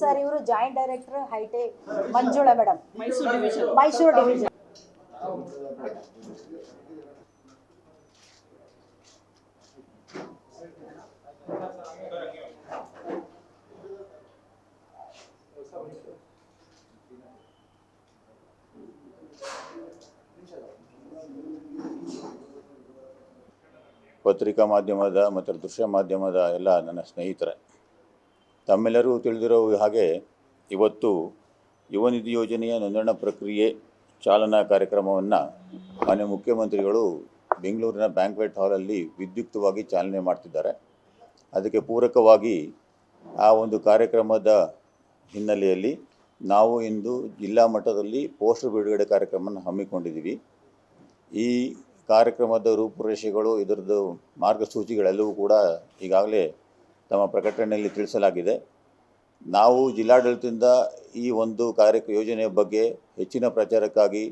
Sir, ಇವರು joint director ಹೈಟೆ Manjula madam Mysuru division ಪತ್ರಿಕಾ ಮಾಧ್ಯಮದ ಮತ್ತು ದೃಶ್ಯ ಮಾಧ್ಯಮದ ಎಲ್ಲ ನನ್ನ ಸ್ನೇಹಿತರೆ. ತಮ್ಮೆಲ್ಲರೂ ತಿಳಿದಿರೋ ಹಾಗೆ ಇವತ್ತು ಯುವ ನಿಧಿ ಯೋಜನೆಯ ನೋಂದಣಾ ಪ್ರಕ್ರಿಯೆ ಚಾಲನಾ ಕಾರ್ಯಕ್ರಮವನ್ನು ಮಾನ್ಯ ಮುಖ್ಯಮಂತ್ರಿಗಳು ಬೆಂಗಳೂರಿನ ಬ್ಯಾಂಕ್ವೆಟ್ ಹಾಲಲ್ಲಿ ವಿದ್ಯುಕ್ತವಾಗಿ ಚಾಲನೆ ಮಾಡ್ತಿದ್ದಾರೆ. ಅದಕ್ಕೆ ಪೂರಕವಾಗಿ ಆ ಒಂದು ಕಾರ್ಯಕ್ರಮದ ಹಿನ್ನೆಲೆಯಲ್ಲಿ ನಾವು ಇಂದು ಜಿಲ್ಲಾ ಮಟ್ಟದಲ್ಲಿ ಪೋಸ್ಟರ್ ಬಿಡುಗಡೆ ಕಾರ್ಯಕ್ರಮವನ್ನು ಹಮ್ಮಿಕೊಂಡಿದ್ದೀವಿ. ಈ ಕಾರ್ಯಕ್ರಮದ ರೂಪುರೇಷೆಗಳು ಇದರದ್ದು ಮಾರ್ಗಸೂಚಿಗಳೆಲ್ಲವೂ ಕೂಡ ಈಗಾಗಲೇ ತಮ್ಮ ಪ್ರಕಟಣೆಯಲ್ಲಿ ತಿಳಿಸಲಾಗಿದೆ. ನಾವು ಜಿಲ್ಲಾಡಳಿತದಿಂದ ಈ ಒಂದು ಕಾರ್ಯ ಯೋಜನೆಯ ಬಗ್ಗೆ ಹೆಚ್ಚಿನ ಪ್ರಚಾರಕ್ಕಾಗಿ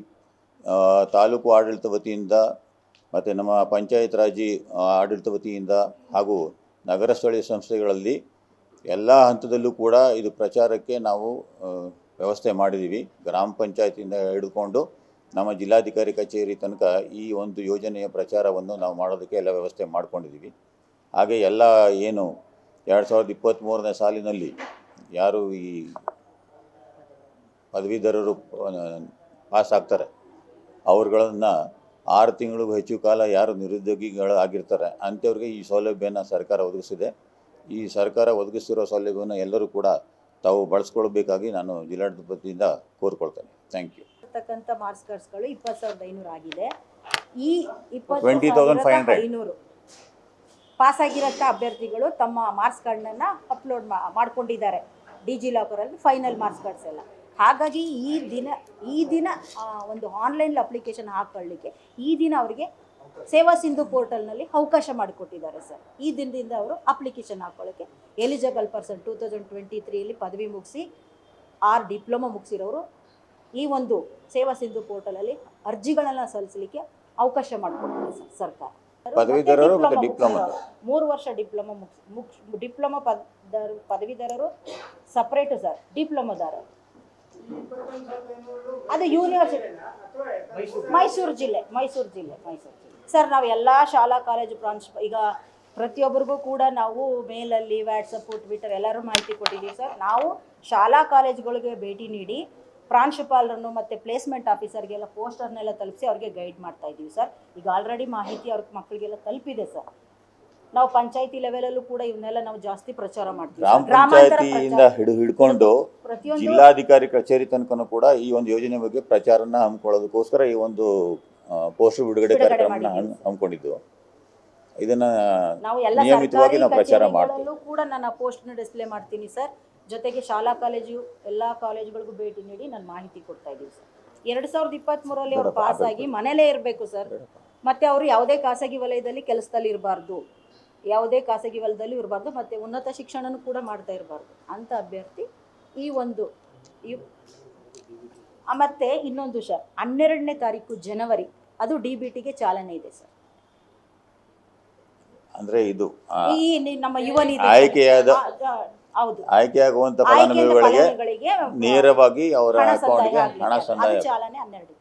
ತಾಲೂಕು ಆಡಳಿತ ವತಿಯಿಂದ ಮತ್ತು ನಮ್ಮ ಪಂಚಾಯತ್ ರಾಜಿ ಆಡಳಿತ ವತಿಯಿಂದ ಹಾಗೂ ನಗರ ಸ್ಥಳೀಯ ಸಂಸ್ಥೆಗಳಲ್ಲಿ ಎಲ್ಲ ಹಂತದಲ್ಲೂ ಕೂಡ ಇದು ಪ್ರಚಾರಕ್ಕೆ ನಾವು ವ್ಯವಸ್ಥೆ ಮಾಡಿದ್ದೀವಿ. ಗ್ರಾಮ ಪಂಚಾಯತಿಯಿಂದ ಹಿಡ್ಕೊಂಡು ನಮ್ಮ ಜಿಲ್ಲಾಧಿಕಾರಿ ಕಚೇರಿ ತನಕ ಈ ಒಂದು ಯೋಜನೆಯ ಪ್ರಚಾರವನ್ನು ನಾವು ಮಾಡೋದಕ್ಕೆ ಎಲ್ಲ ವ್ಯವಸ್ಥೆ ಮಾಡಿಕೊಂಡಿದ್ದೀವಿ. ಹಾಗೆ ಎಲ್ಲ ಏನು ಎರಡು ಸಾವಿರದ ಇಪ್ಪತ್ತ್ಮೂರನೇ ಸಾಲಿನಲ್ಲಿ ಯಾರು ಈ ಪದವೀಧರರು ಪಾಸ್ ಆಗ್ತಾರೆ ಅವ್ರುಗಳನ್ನು ಆರು ತಿಂಗಳಿಗೂ ಹೆಚ್ಚು ಕಾಲ ಯಾರು ನಿರುದ್ಯೋಗಿಗಳು ಆಗಿರ್ತಾರೆ ಅಂಥವ್ರಿಗೆ ಈ ಸೌಲಭ್ಯನ ಸರ್ಕಾರ ಒದಗಿಸಿದೆ. ಈ ಸರ್ಕಾರ ಒದಗಿಸಿರೋ ಸೌಲಭ್ಯವನ್ನು ಎಲ್ಲರೂ ಕೂಡ ತಾವು ಬಳಸ್ಕೊಳ್ಬೇಕಾಗಿ ನಾನು ಜಿಲ್ಲಾಡಳಿತದಿಂದ ಕೋರ್ಕೊಳ್ತೇನೆ. ಥ್ಯಾಂಕ್ ಯು ಇರ್ತಕ್ಕಂಥ ಮಾರ್ಕ್ಸ್ ಕಾರ್ಡ್ಸ್ಗಳು ಇಪ್ಪತ್ತು ಸಾವಿರದ ಐನೂರು ಆಗಿದೆ. ಈ ಇಪ್ಪತ್ತು 20,500. ಸಾವಿರದ ಐನೂರು ಪಾಸ್ ಆಗಿರೋಂಥ ಅಭ್ಯರ್ಥಿಗಳು ತಮ್ಮ ಮಾರ್ಕ್ಸ್ ಕಾರ್ಡ್ನನ್ನು ಅಪ್ಲೋಡ್ ಮಾಡ್ಕೊಂಡಿದ್ದಾರೆ. ಡಿ ಜಿ ಲಾಕರಲ್ಲಿ ಫೈನಲ್ ಮಾರ್ಕ್ಸ್ ಕಾರ್ಡ್ಸ್ ಎಲ್ಲ. ಹಾಗಾಗಿ ಈ ದಿನ ಈ ದಿನ ಒಂದು ಆನ್ಲೈನ್ ಅಪ್ಲಿಕೇಶನ್ ಹಾಕೊಳ್ಳಿಕ್ಕೆ ಈ ದಿನ ಅವರಿಗೆ ಸೇವಾ ಸಿಂಧು ಪೋರ್ಟಲ್ನಲ್ಲಿ ಅವಕಾಶ ಮಾಡಿಕೊಟ್ಟಿದ್ದಾರೆ ಸರ್. ಈ ದಿನದಿಂದ ಅವರು application ಹಾಕೊಳ್ಳೋಕ್ಕೆ eligible person two thousand twenty ತ್ರೀಯಲ್ಲಿ ಪದವಿ ಮುಗಿಸಿ, ಆರ್ ಡಿಪ್ಲೊಮಾ ಮುಗಿಸಿರೋರು ಈ ಒಂದು ಸೇವಾ ಸಿಂಧು ಪೋರ್ಟಲಲ್ಲಿ ಅರ್ಜಿಗಳನ್ನು ಸಲ್ಲಿಸಲಿಕ್ಕೆ ಅವಕಾಶ ಮಾಡಿಕೊಟ್ಟಿದೆ ಸರ್ ಸರ್ಕಾರ. ಪದವೀಧರರು ಮತ್ತೆ ಡಿಪ್ಲೊಮಾ. ಮೂರು ವರ್ಷ ಡಿಪ್ಲೊಮಾ ಮುಗಿಸ್ ಮುಗಿಸ್ ಡಿಪ್ಲೊಮಾ ಪದವರು ಪದವೀಧರರು ಸಪ್ರೇಟು ಸರ್ ಡಿಪ್ಲೊಮಾದಾರರು. ಅದು ಯೂನಿವರ್ಸಿಟಿ ಮೈಸೂರು ಜಿಲ್ಲೆ ಮೈಸೂರು ಜಿಲ್ಲೆ ಮೈಸೂರು ಜಿಲ್ಲೆ. ಸರ್ ನಾವು ಎಲ್ಲ ಶಾಲಾ ಕಾಲೇಜು ಪ್ರಾಂಶುಪ ಈಗ ಪ್ರತಿಯೊಬ್ಬರಿಗೂ ಕೂಡ ನಾವು ಮೇಲಲ್ಲಿ ವ್ಯಾಟ್ಸಪ್ಪು ಟ್ವಿಟರ್ ಎಲ್ಲರೂ ಮಾಹಿತಿ ಕೊಟ್ಟಿದ್ದೀವಿ ಸರ್ ನಾವು ಶಾಲಾ ಕಾಲೇಜುಗಳಿಗೆ ಭೇಟಿ ನೀಡಿ ಪ್ರಾಂಶುಪಾಲರನ್ನು ಮತ್ತು ಪ್ಲೇಸ್ಮೆಂಟ್ ಆಫೀಸರ್ಗೆಲ್ಲ ಪೋಸ್ಟರ್ನೆಲ್ಲ ತಲುಪಿಸಿ ಅವ್ರಿಗೆ ಗೈಡ್ ಮಾಡ್ತಾ ಇದ್ದೀವಿ ಸರ್. ಈಗ ಆಲ್ರೆಡಿ ಮಾಹಿತಿ ಅವ್ರ ಮಕ್ಕಳಿಗೆಲ್ಲ ತಲುಪಿದೆ ಸರ್. ನಾವು ಪಂಚಾಯತಿ ಲೆವೆಲಲ್ಲೂ ಕೂಡ ಇವನ್ನೆಲ್ಲ ನಾವು ಜಾಸ್ತಿ ಪ್ರಚಾರ ಮಾಡ್ತೀವಿ ಗ್ರಾಮ. ಗ್ರಾಮಾಂತರ ಪಂಚಾಯತಿಯಿಂದ ಪ್ರಚಾರ. ಹಿಡಿದು ಹಿಡ್ಕೊಂಡು ಪ್ರತಿಯೊಂದು ಜಿಲ್ಲಾಧಿಕಾರಿ ಕಚೇರಿ ತನಕನೂ ಕೂಡ ಈ ಒಂದು ಯೋಜನೆ ಬಗ್ಗೆ ಪ್ರಚಾರನ ಹಮ್ಮಿಕೊಳ್ಳೋದಕ್ಕೋಸ್ಕರ ಈ ಒಂದು ಪೋಸ್ಟರ್ ಬಿಡುಗಡೆ ಬಿಡುಗಡೆ ಕಾರ್ಯಕ್ರಮನ ಮಾಡಿದ್ದೀವಿ ಹಮ್- ಹಮ್ಮಿಕೊಂಡಿದ್ದು. ಇದನ್ನ ನಾವು ಎಲ್ಲ ನಿಯಮಿತವಾಗಿ ಸರ್ಕಾರಿ ನಾವು ಪ್ರಚಾರ ಮಾಡ್ತೀವಿ. ಕಚೇರಿಗಳಲ್ಲೂ ಕೂಡ ನಾನು ಪೋಸ್ಟ್ ಡಿಸ್ಪ್ಲೇ ಮಾಡ್ತೀನಿ ಸರ್. ಜೊತೆಗೆ ಶಾಲಾ ಕಾಲೇಜು ಎಲ್ಲ ಕಾಲೇಜುಗಳಿಗೂ ಭೇಟಿ ನೀಡಿ ನಾನು ಮಾಹಿತಿ ಕೊಡ್ತಾ ಇದ್ದೀವಿ ಸರ್. ಎರಡು ಸಾವಿರದ ಇಪ್ಪತ್ತ್ಮೂರಲ್ಲಿ ಅವ್ರು ಪಾಸ್ ಆಗಿ ಮನೇಲೇ ಇರಬೇಕು ಸರ್. ಮತ್ತೆ ಅವರು ಯಾವುದೇ ಖಾಸಗಿ ವಲಯದಲ್ಲಿ ಕೆಲಸದಲ್ಲಿ ಇರಬಾರ್ದು. ಯಾವುದೇ ಖಾಸಗಿ ವಲಯದಲ್ಲಿ ಇರಬಾರ್ದು ಮತ್ತು ಉನ್ನತ ಶಿಕ್ಷಣನೂ ಕೂಡ ಮಾಡ್ತಾ ಇರಬಾರ್ದು ಅಂತ ಅಭ್ಯರ್ಥಿ ಈ ಒಂದು ಈ ಮತ್ತೆ ಇನ್ನೊಂದು ಸರ್ ಹನ್ನೆರಡನೇ ತಾರೀಕು ಜನವರಿ ಅದು ಡಿ ಬಿ ಟಿಗೆ ಚಾಲನೆ ಇದೆ ಸರ್. ಅಂದ್ರೆ ಇದು ಈ ನಿ- ನಮ್ಮ ಯುವ ನಿಧಿ ಆಯ್ಕೆಯಾದ- ಆಯ್ಕೆಯಾಗುವಂತ ಫಲಾನುಭವಿಗಳಿಗೆ ನೇರವಾಗಿ ಅವರ ಅಕೌಂಟ್ಗೆ ಹಣ ಸಂದಾಯ. ಚಾಲನೆ ಹನ್ನೆರಡಕ್ಕೆ.